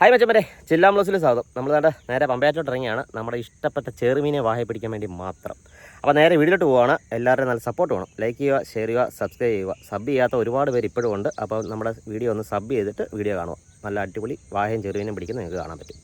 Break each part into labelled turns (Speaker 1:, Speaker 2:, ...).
Speaker 1: Hi മച്ചമ്മരെ ചില്ലാം ബ്ലോസിൽ സ്വാഗതം. നമ്മൾ നേരെ നേരെ പമ്പയാറ്റോട്ട് ഇറങ്ങിയാണ്. നമ്മുടെ ഇഷ്ടപ്പെട്ട ചെറുമീനെ വാഹ പിടിക്കാൻ വേണ്ടി മാത്രം. അപ്പോൾ നേരെ വീട്ടിലോട്ട് പോവുകയാണ് എല്ലാവരുടെയും നല്ല സപ്പോർട്ട് വേണം. ലൈക്ക് ചെയ്യുക ഷെയർ ചെയ്യുക സബ്സ്ക്രൈബ് ചെയ്യുക. സബ് ചെയ്യാത്ത ഒരുപാട് പേര് ഇപ്പോഴും ഉണ്ട്. അപ്പോൾ നമ്മുടെ വീഡിയോ ഒന്ന് സബ് ചെയ്തിട്ട് വീഡിയോ കാണുക. നല്ല അടിപൊളി വാഹയും ചെറുമീനും പിടിക്കുന്നത് നിങ്ങൾക്ക് കാണാൻ പറ്റും.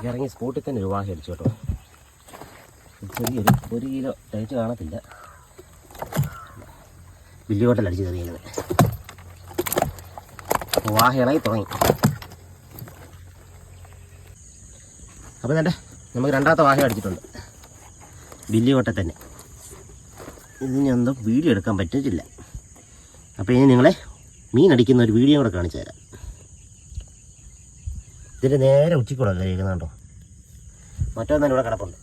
Speaker 1: എനിക്ക് ഇറങ്ങി സ്കൂട്ടിൽ തന്നെ ഒരു വാഹ അടിച്ചു കേട്ടോ. ചെറിയൊരു ഒരു കിലോ ടൈറ്റ് കാണത്തില്ല. വലിയ ഹോട്ടൽ അടിച്ച് തെറിയുന്നത് വാഹ ഇളകി തുടങ്ങി. അപ്പോൾ തന്നെ നമുക്ക് രണ്ടാമത്തെ വാഹ അടിച്ചിട്ടുണ്ട്. വലിയ ഹോട്ടൽ തന്നെ. ഞാൻ എന്തോ വീഡിയോ എടുക്കാൻ പറ്റിയിട്ടില്ല അപ്പോൾ ഇനി നിങ്ങളെ മീൻ അടിക്കുന്ന ഒരു വീഡിയോ കൂടെ കാണിച്ചു തരാം. ഇതിന്റെ നേരെ ഉച്ചക്കൂടെ കഴിക്കുന്നുണ്ടോ മറ്റൊന്നും ഇവിടെ കിടപ്പുണ്ട്.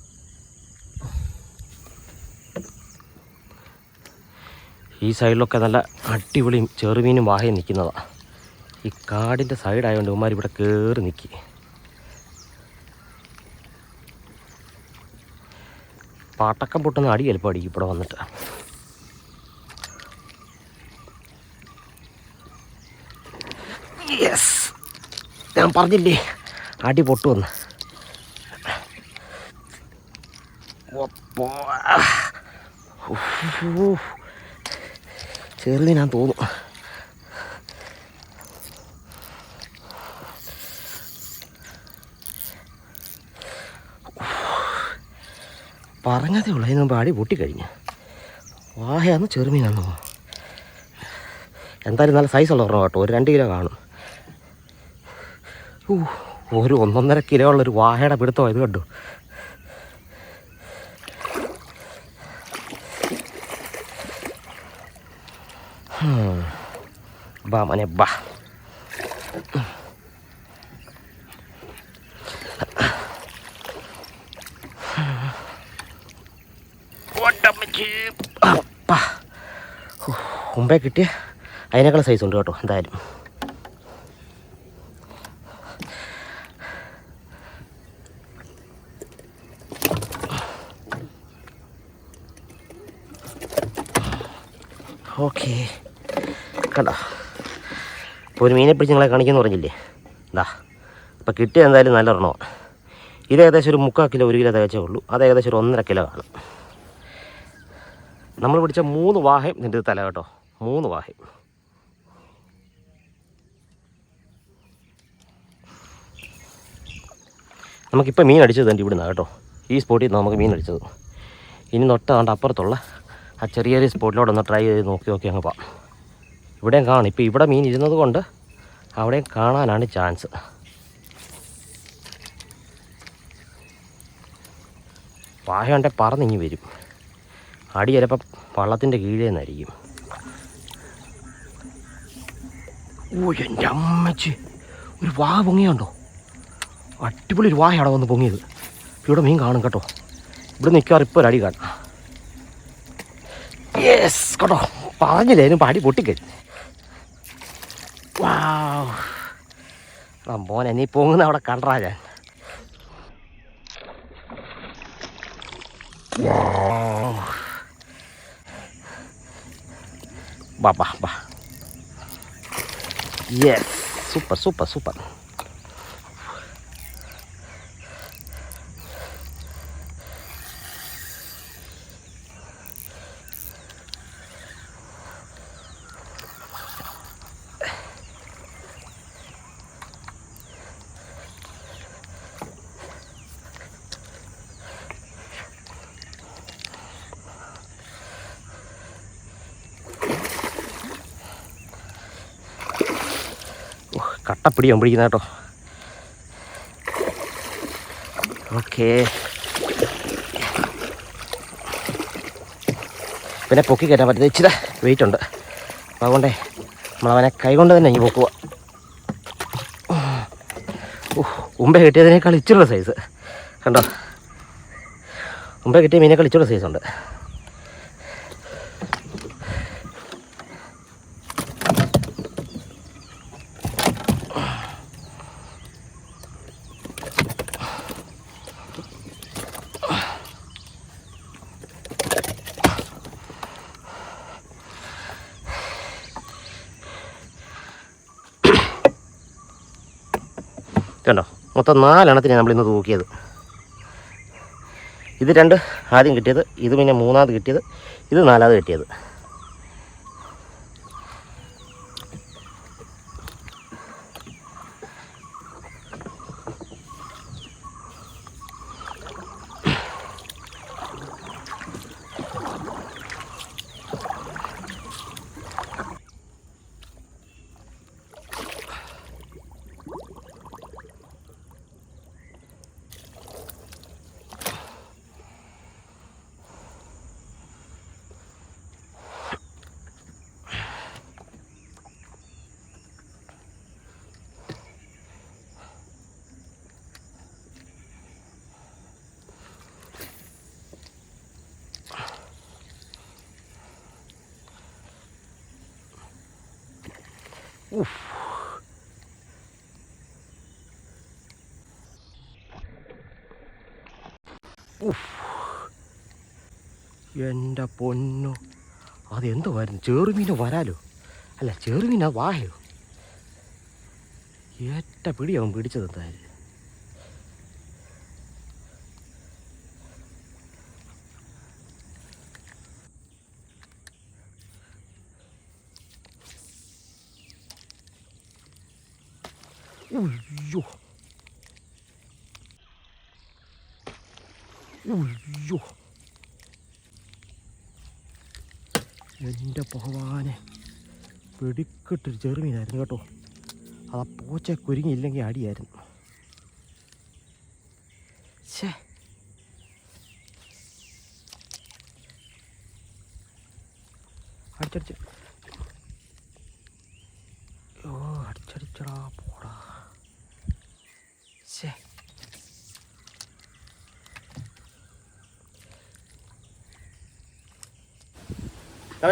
Speaker 1: ഈ സൈഡിലൊക്കെ നല്ല അടിപൊളിയും ചെറുമീനും വാഹയും നിൽക്കുന്നതാണ് ഈ കാടിന്റെ സൈഡായതുകൊണ്ട് ഉമ്മാർ ഇവിടെ കയറി നിൽക്കി പാട്ടക്കം പൊട്ടുന്ന അടി ചിലപ്പോൾ അടിക്കും ഇവിടെ വന്നിട്ട്. യെസ് ഞാൻ പറഞ്ഞില്ലേ? അടി പൊട്ടുവന്ന് ചെറുതിനാൻ തോന്നും. പറഞ്ഞതേ ഉള്ളൂ അതിന് അടി പൊട്ടിക്കഴിഞ്ഞ് വാഹയാന്ന് ചെറുമീനാണോ എന്തായാലും നല്ല സൈസുള്ള ഒരെണ്ണം കേട്ടോ ഒരു രണ്ട് കിലോ കാണും. ഒരു ഒന്നൊന്നര കിലോ ഉള്ളൊരു വാഹയുടെ പിടുത്തം ഇത് കണ്ടു. ബാമനെ ബാ മനെ ബാ. മുമ്പേ കിട്ടിയ അതിനേക്കാൾ സൈസ് ഉണ്ട് കേട്ടോ എന്തായാലും. ഓക്കെ. കണ്ടോ? ഇപ്പോൾ ഒരു മീനെ പിടിച്ച് നിങ്ങളെ കാണിക്കുന്നു പറഞ്ഞില്ലേ? എന്താ അപ്പോൾ കിട്ടിയ എന്തായാലും നല്ല ഒരെണ്ണമാണ് ഇത് ഏകദേശം ഒരു മുക്കാൽ കിലോ ഒരു കിലോ തികച്ചേ ഉള്ളൂ. അത് ഏകദേശം ഒരു ഒന്നര കിലോ ആണ്. നമ്മൾ പിടിച്ച മൂന്ന് വാഹയും നിന്റെ തല കേട്ടോ. മൂന്ന് വാഹയും. നമുക്കിപ്പോൾ മീൻ അടിച്ചത് തന്നെ ഇവിടുന്ന് കേട്ടോ. ഈ സ്പോട്ടിൽ നിന്ന് നമുക്ക് മീൻ അടിച്ചത്. ഇനി തൊട്ടാണ്ട് അപ്പുറത്തുള്ള ആ ചെറിയൊരു ചെറിയ സ്പോട്ടിലൂടെ ഒന്ന് ട്രൈ ചെയ്ത് നോക്കി നോക്കി അങ്ങ് പോവാം. ഇവിടെയും കാണും. ഇപ്പോൾ ഇവിടെ മീൻ ഇരുന്നത് കൊണ്ട് അവിടെയും കാണാനാണ് ചാൻസ് പായ പറന്നിങ്ങി വരും. അടി ചിലപ്പോൾ വള്ളത്തിന്റെ കീഴേ നിന്നായിരിക്കും ഓ എന്റെ അമ്മച്ചി. ഒരു വാ പൊങ്ങിയുണ്ടോ? അടിപൊളി ഒരു വായാണ് വന്ന് പൊങ്ങിയത്. ഇവിടെ മീൻ കാണും കേട്ടോ. ഇവിടെ നിൽക്കാറ് ഇപ്പോൾ ഒരു അടി കാണാം. കേട്ടോ പറഞ്ഞില്ലേ അതിന് പാടി പൊട്ടിക്കഴിഞ്ഞു ആ മോനെ നീ പൊങ്ങുന്ന അവിടെ കണ്ടാ ഞാൻ. ബാ ബാ ബാ യെസ് സൂപ്പർ സൂപ്പർ സൂപ്പർ കട്ടപ്പിടിയാൻ പിടിക്കുന്ന കേട്ടോ. ഓക്കേ. പിന്നെ പൊക്കി കയറ്റാൻ പറ്റുന്നത് ഇച്ചിരി വെയിറ്റ് ഉണ്ട്. അപ്പോൾ അതുകൊണ്ടേ നമ്മളവനെ കൈകൊണ്ട് തന്നെ ഇനി പൊക്കുക മുമ്പേ കിട്ടിയതിനേക്കാൾ ഇച്ചിരി സൈസ് കണ്ടോ? മുമ്പേ കിട്ടിയ മീനേക്കാൾ ഇച്ചിരി സൈസ് ഉണ്ട്. കണ്ടോ? മൊത്തം നാലെണ്ണത്തിന് നമ്മൾ ഇന്ന് തൂക്കിയത്. ഇത് രണ്ട് ആദ്യം കിട്ടിയത് ഇത് പിന്നെ മൂന്നാമത് കിട്ടിയത് ഇത് നാലാമത് കിട്ടിയത്. എന്റെ പൊന്നു. അതെന്തുമായിരുന്നു ചെറുമീന് വരാലോ? അല്ല ചെറുമീനാ വാഹയോ ഏറ്റ പിടിയാവും പിടിച്ചത് എന്തായാലും ഉയ്യോ ഉയ്യോ എന്റെ ഭഗവാനെ വെടിക്കിട്ടൊരു ചെറുമീനായിരുന്നു കേട്ടോ. അത് ആ പോച്ച കുരുങ്ങിയില്ലെങ്കിൽ അടിയായിരുന്നു. അടിച്ചടിച്ച്. ഓ അടിച്ചടിച്ചടാ ഛേ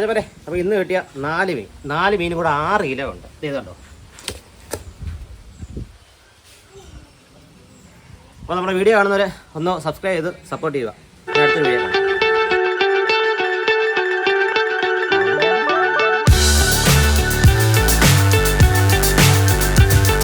Speaker 1: പോലെ അപ്പോൾ ഇന്ന് കിട്ടിയ നാല് മീൻ. നാല് മീൻ കൂടെ ആറ് കിലോ ഉണ്ട്. ഇത് ഇതുണ്ടോ? അപ്പോൾ നമ്മുടെ വീഡിയോ കാണുന്നവരെ ഒന്ന് സബ്സ്ക്രൈബ് ചെയ്ത് സപ്പോർട്ട് ചെയ്യുക. അടുത്ത വീഡിയോ